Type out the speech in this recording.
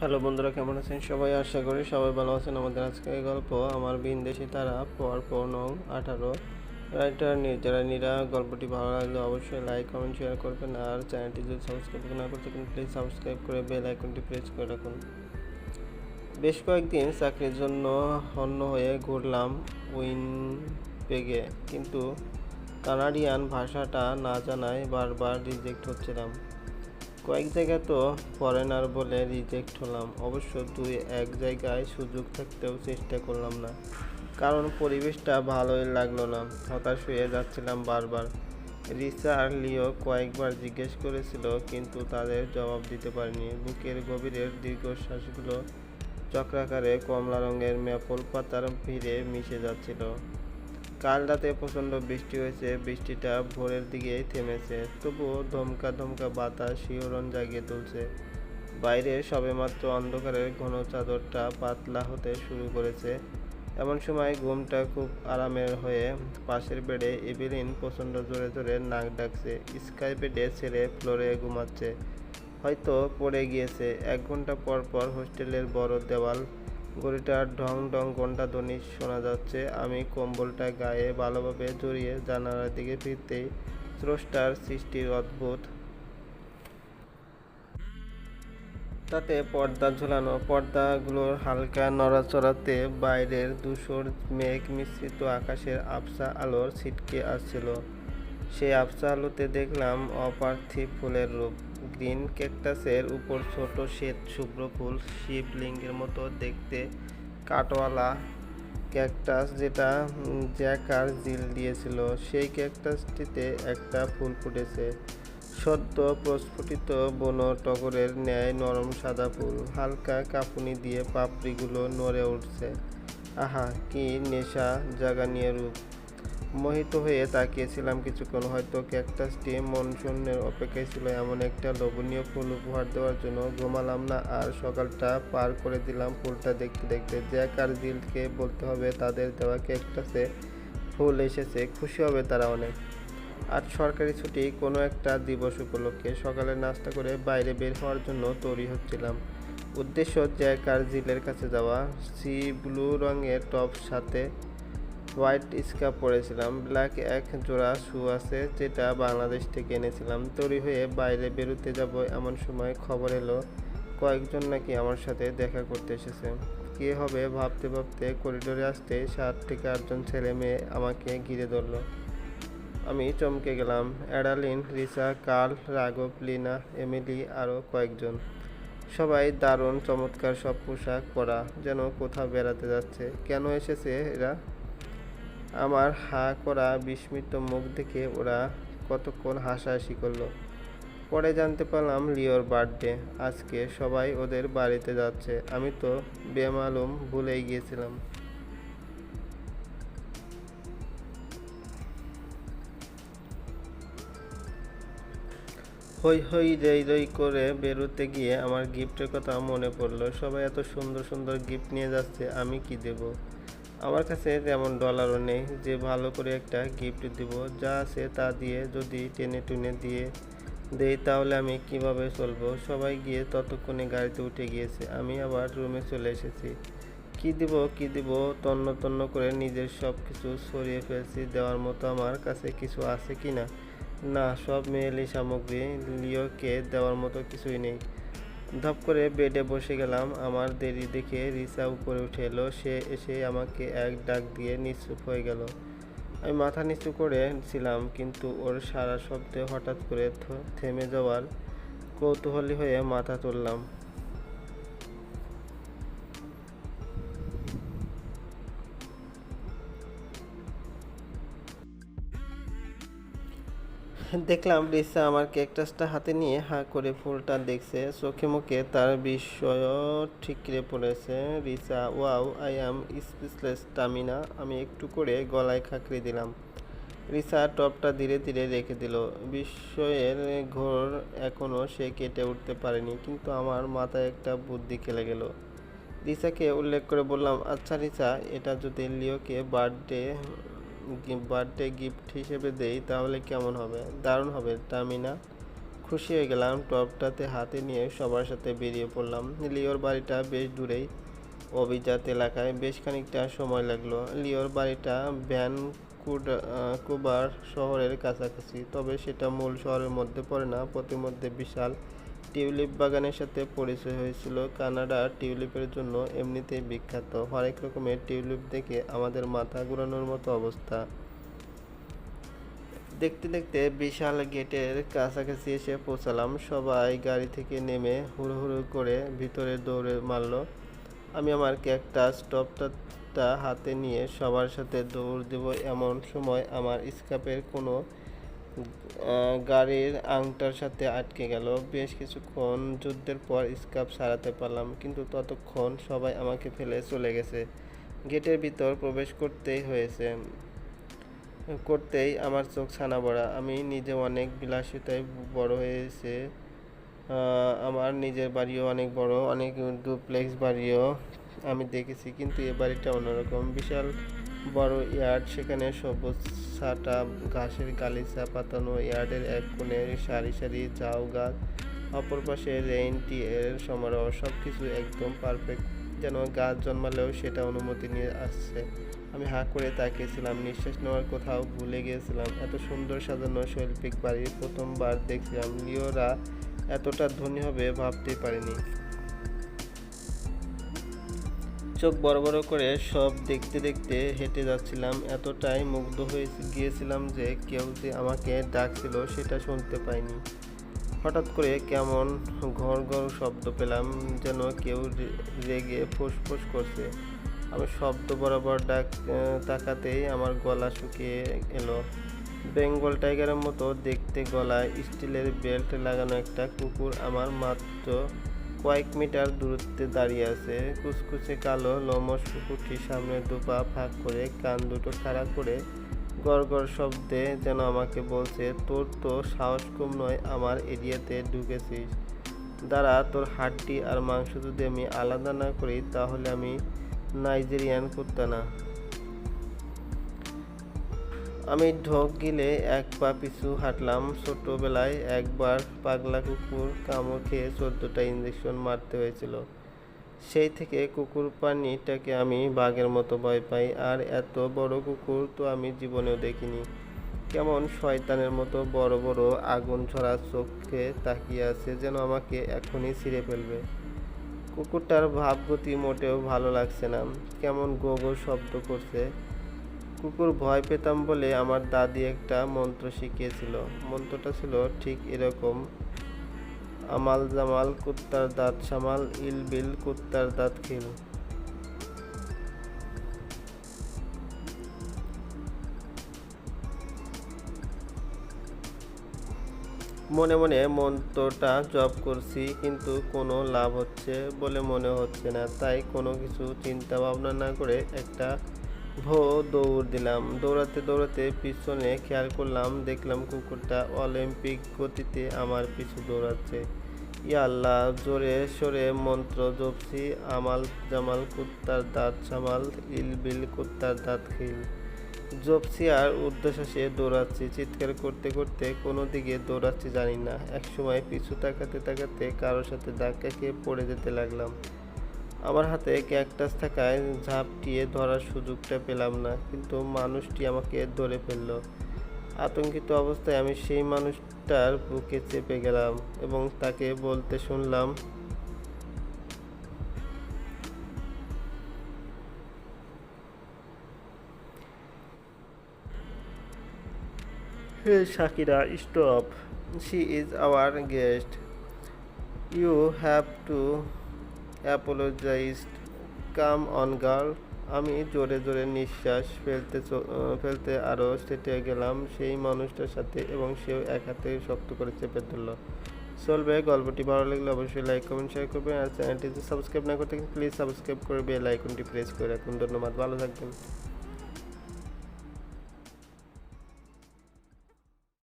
Hello বন্ধুরা, কেমন আছেন? সবাই আশা করি সবাই ভালো আছেন। আমাদের আজকে গল্প আমার বিনদেশি তারা পর পর নং আঠারো। রাইটার যারা নিরা গল্পটি ভালো লাগলে অবশ্যই লাইক, কমেন্ট শেয়ার করবেন। আর চ্যানেলটি যদি সাবস্ক্রাইব না করতে থাকেন প্লিজ সাবস্ক্রাইব করে বেল আইকনটি প্রেস করে রাখুন। বেশ কয়েকদিন চাকরির জন্য হন্য হয়ে ঘুরলাম উইনপেগে কিন্তু কানাডিয়ান ভাষাটা না জানায় বারবার রিজেক্ট হচ্ছিলাম। কয়েক জায়গায় তো ফরেনার বলে রিজেক্ট হলাম। অবশ্য দুই এক জায়গায় সুযোগ থাকতেও চেষ্টা করলাম না। কারণ পরিবেশটা ভালোই লাগল না। হতাশ হয়ে যাচ্ছিলাম বারবার। রিসা আর লিও কয়েকবার জিজ্ঞেস করেছিল, কিন্তু তাদের জবাব দিতে পারিনি। বুকের গভীরের দীর্ঘশ্বাসগুলো চক্রাকারে কমলা রঙের ম্যাপল পাতার ভিড়ে মিশে যাচ্ছিল। কাল রাতে প্রচণ্ড বৃষ্টি হয়েছে, বৃষ্টিটা ভোরের দিকেই থেমেছে। তবুও ধমকা ধমকা বাতাস শিহরণ জাগিয়ে তুলছে। বাইরে সবেমাত্র অন্ধকারের ঘন চাদরটা পাতলা হতে শুরু করেছে। এমন সময় ঘুমটা খুব আরামের হয়ে পাশের বেডে এভিলিন প্রচণ্ড জোরে জোরে নাক ডাকছে। স্কাই বেডে ছেড়ে ফ্লোরে ঘুমাচ্ছে। হয়তো পড়ে গিয়েছে। এক ঘণ্টা পর পর হোস্টেলের বড় দেওয়াল ঘড়িটার ঢং ঢং ঘণ্টা ধ্বনি শোনা যাচ্ছে? আমি কম্বলটা গায়ে ভালোভাবে জড়িয়ে জানালার দিকে ফিরতেই স্রষ্টার সৃষ্টির অদ্ভুত তাতে পর্দা ঝোলানো, পর্দাগুলোর হালকা নড়াচড়াতে বাইরের ধূসর মেঘ মিশ্রিত আকাশের আবসা আলোর ছিটকে আসছিল। সেই আবসা আলোতে দেখলাম অপার্থিব ফুলের রূপ। গ্রিন ক্যাকটাসের উপর ছোট শ্বেত শুভ্র ফুল শিবলিঙ্গের মতো দেখতে। কাটওয়ালা ক্যাকটাস যেটা জ্যাকার জিল দিয়েছিল, সেই ক্যাকটাসটিতে একটা ফুল ফুটেছে। সদ্য প্রস্ফুটিত বন টগরের ন্যায় নরম সাদা ফুল, হালকা কাঁপুনি দিয়ে পাপড়িগুলো নড়ে উঠছে। আহা, কি নেশা, জাগানিয়া রূপ। মোহিত হয়ে তাকিয়েছিলাম কিছুক্ষণ। হয়তো ক্যাকটাসটি মনশূন্যের অপেক্ষায় ছিল এমন একটা লোভনীয় ফুল উপহার দেওয়ার জন্য। ঘুমালাম না আর সকালটা পার করে দিলাম ফুলটা দেখতে দেখতে। জ্যাক আর জিলকে বলতে হবে তাদের দেওয়া ক্যাকটাসে ফুল এসেছে, খুশি হবে তারা অনেক। আজ সরকারি ছুটি, কোনো একটা দিবস উপলক্ষে সকালে নাস্তা করে বাইরে বের হওয়ার জন্য তৈরি হচ্ছিলাম। উদ্দেশ্য জ্যাক আর জিলের কাছে যাওয়া। সি ব্লু রঙের টপ সাথে হোয়াইট স্কার্ফ পরেছিলাম, ব্ল্যাক এক জোড়া শু আছে যেটা বাংলাদেশ থেকে এনেছিলাম। তৈরি হয়ে বাইরে বেরোতে যাব এমন সময় খবর এলো, কয়েকজন নাকি আমার সাথে দেখা করতে এসেছে। কে হবে ভাবতে ভাবতে করিডোরে আসতে সাত থেকে আটজন ছেলে মেয়ে আমাকে ঘিরে ধরলো। আমি চমকে গেলাম। অ্যাডালিন রিসা কার্ল, রাঘব, লিনা, এমিলি আরও কয়েকজন। সবাই দারুণ চমৎকার সব পোশাক পরা, যেন কোথাও বেড়াতে যাচ্ছে। কেন এসেছে এরা? আমার হা করা বিস্মিত মুখ দেখে ওরা কতক্ষণ হাসাহাসি করল। পরে জানতে পারলাম লিওর বার্থডে, আজকে সবাই ওদের বাড়িতে যাচ্ছে। আমি তো বেমালুম ভুলেই গিয়েছিলাম। হই হই রই রই করে বেরোতে গিয়ে আমার গিফটের কথা মনে পড়ল। সবাই এত সুন্দর সুন্দর গিফট নিয়ে যাচ্ছে, আমি কি দেব? আমার কাছে তেমন ডলারও নেই যে ভালো করে একটা গিফট দিব, যা আছে তা দিয়ে যদি টেনে টুনে দিয়ে দেই তাহলে আমি কীভাবে চলবো? সবাই গিয়ে ততক্ষণে গাড়িতে উঠে গিয়েছে। আমি আবার রুমে চলে এসেছি। কি দিব কি দিব, তন্ন তন্ন করে নিজের সব কিছু সরিয়ে ফেলছি। দেওয়ার মতো আমার কাছে কিছু আছে কি না না সব মেয়েলি সামগ্রী লিওকে দেওয়ার মতো কিছুই নেই। ধপ করে বেডে বসে গেলাম। আমার দেরি দেখে রিসা উপরে উঠে এলো। সে এসে আমাকে এক ডাক দিয়ে নিশ্চুপ হয়ে গেল। আমি মাথা নিচু করে ছিলাম, কিন্তু ওর সারা শব্দে হঠাৎ করে থেমে যাওয়ার কৌতূহলী হয়ে মাথা তুললাম। দেখলাম রিসা আমার ক্যাকটাসটা হাতে নিয়ে হাঁ করে ফুলটা দেখছে, চোখে মুখে তার বিস্ময় ঠিকরে পড়েছে। Risa, wow, I am speechless, Tamina. আমি একটু করে গলায় খাকড়ে দিলাম। রিসা টপটা ধীরে ধীরে রেখে দিল। বিস্ময়ের ঘোর এখনও সে কেটে উঠতে পারেনি, কিন্তু আমার মাথায় একটা বুদ্ধি খেলে গেল। রিসাকে উল্লেখ করে বললাম আচ্ছা রিসা, এটা যদি লিওকে বার্থডে বার্থডে গিফট হিসেবে দেই, তাহলে কেমন হবে? দারুণ হবে, তামিনা। খুশি হয়ে গেলাম, টপটাতে হাতে নিয়ে সবার সাথে বেরিয়ে পড়লাম। লিওর বাড়িটা বেশ দূরেই, অভিজাত এলাকায় বেশ খানিকটা সময় লাগল। লিওর বাড়িটা ভ্যান কুবার শহরের কাছাকাছি, তবে সেটা মূল শহরের মধ্যে পড়ে না প্রতিমধ্যে বিশাল টিউলিপ বাগানের সাথে পরিচয় হয়েছিল। কানাডা টিউলিপের জন্য এমনিতেই বিখ্যাত। হরেক রকমের টিউলিপ দেখে আমাদের মাথা ঘুরানোর মতো অবস্থা। দেখতে দেখতে বিশাল গেটের কাছাকাছি এসে পৌঁছালাম। সবাই গাড়ি থেকে নেমে হুড়ো হুড়ো করে ভিতরে দৌড়ে মারল। আমি আমার ক্যাকটাস টপটা হাতে নিয়ে সবার সাথে দৌড় দেব এমন সময় আমার স্কাপের কোনো গাড়ির আংটার সাথে আটকে গেল। বেশ কিছুক্ষণ যুদ্ধের পর স্কাপ সারাতে পারলাম, কিন্তু ততক্ষণ সবাই আমাকে ফেলে চলে গেছে। গেটের ভিতর প্রবেশ করতেই হয়েছে। করতেই আমার চোখ ছানা বড়া আমি নিজে অনেক বিলাসিতায় বড় হয়েছে। আমার নিজের বাড়িও অনেক বড়, অনেক ডুপ্লেক্স বাড়িও আমি দেখেছি, কিন্তু এ বাড়িটা অন্যরকম। বিশাল বড় ইয়ার্ড, সেখানে সবুজ ছাটা, ঘাসের গালিচা পাতানো ইয়ার্ডের এক কোণে সারি সারি ঝাউ গাছ, অপর পাশে রেইনটি এর সমারোহ সব কিছু একদম পারফেক্ট। যেন গাছ জন্মালেও সেটা অনুমতি নিয়ে আসছে। আমি হাঁ করে তাকিয়েছিলাম, নিঃশ্বাস নেওয়ার কোথাও ভুলে গিয়েছিলাম। এত সুন্দর সাজানো শৈল্পিক বাড়ি প্রথমবার দেখছিলাম লিওরা এতটা ধনী হবে ভাবতেই পারিনি। চোখ বড় বড় করে সব দেখতে দেখতে হেঁটে যাচ্ছিলাম। এতটাই মুগ্ধ হয়ে গিয়েছিলাম যে কেউ যে আমাকে ডাকছিল সেটা শুনতে পাইনি। হঠাৎ করে কেমন ঘর ঘর শব্দ পেলাম যেন কেউ রেগে ফুসফুস করছে। আমি শব্দ বরাবর ডাক তাকাতেই আমার গলা শুকিয়ে এলো। বেঙ্গল টাইগারের মতো দেখতে গলায় স্টিলের বেল্ট লাগানো একটা কুকুর আমার মাত্র কয়েক মিটার দূরত্বে দাঁড়িয়ে আছে। কুচকুচে কালো লমস কুকুরটি সামনে দুপা ফাঁক করে কান দুটো খাড়া করে গড় শব্দে যেন আমাকে বলছে, তোর তো সাহস কম নয়, আমার এরিয়াতে ঢুকেছিস। দাঁড়া, তোর হাড্ডি আর মাংস যদি আমি আলাদা না করি, তাহলে আমি নাইজেরিয়ান কুত্তা না। আমি ঢোক গিলে এক পা পিছু হাঁটলাম। ছোটোবেলায় একবার পাগলা কুকুর কামড় খেয়ে চোদ্দোটা ইঞ্জেকশন মারতে হয়েছিল। সেই থেকে কুকুর প্রাণীটাকে আমি বাঘের মতো ভয় পাই, আর এত বড় কুকুর তো আমি জীবনেও দেখিনি। কেমন শয়তানের মতো বড় বড় আগুন ছড়া চোখে তাকিয়ে আছে যেন আমাকে এখনই ছিঁড়ে ফেলবে। কুকুরটার ভাবগতি মোটেও ভালো লাগছে না। কেমন গো গো শব্দ করছে। কুকুর ভয় পেতাম বলে আমার দাদি একটা মন্ত্র শিখিয়েছিল। মন্ত্রটা ছিল, ঠিক এরকম। আমাল জামাল কুত্তার দাঁত সামাল, ইল বিল কুত্তার দাঁত খিল। মনে মনে মন্ত্রটা জপ করছি, কিন্তু কোনো লাভ হচ্ছে বলে মনে হচ্ছে না। তাই কোনো কিছু চিন্তা ভাবনা না করে একটা ভো দৌড় দিলাম। দৌড়াতে দৌড়াতে পিছনে খেয়াল করলাম, দেখলাম কুকুরটা অলিম্পিক গতিতে আমার পিছু দৌড়াচ্ছে। ইয়া আল্লাহ, জোরে সরে মন্ত্র জপছি, আমাল জামাল কুত্তার দাঁত সামাল, ইল বিল কুত্তার দাঁত খিল। জপসি আর ঊর্ধ্বশ্বাসে দৌড়াচ্ছি, চিৎকার করতে করতে কোনো দিকে দৌড়াচ্ছি জানি না। একসময় পিছু তাকাতে তাকাতে কারোর সাথে ধাক্কা খেয়ে পড়ে যেতে লাগলাম। আমার হাতে ক্যাকটাস থাকায় ঝাপটিয়ে ধরার সুযোগটা পেলাম না কিন্তু মানুষটি আমাকে ধরে ফেলল আতঙ্কিত অবস্থায় আমি সেই মানুষটার বুকে চেপে গেলাম এবং তাকে বলতে শুনলাম Hey Shakira, stop. She is our guest. You have to apologize. Come on girl আমি জোরে জোরে নিঃশ্বাস ফেলতে ফেলতে আরও স্টেটে গেলাম। সেই মানুষটার সাথে এবং সেও এক হাতে শক্ত করে চেপে ধরল। চলবে, গল্পটি ভালো লাগলে অবশ্যই লাইক কমেন্ট শেয়ার করবেন। আর চ্যানেলটি সাবস্ক্রাইব না করতে প্লিজ সাবস্ক্রাইব করে বেল আইকনটি প্রেস করে রাখুন। ধন্যবাদ, ভালো থাকবেন।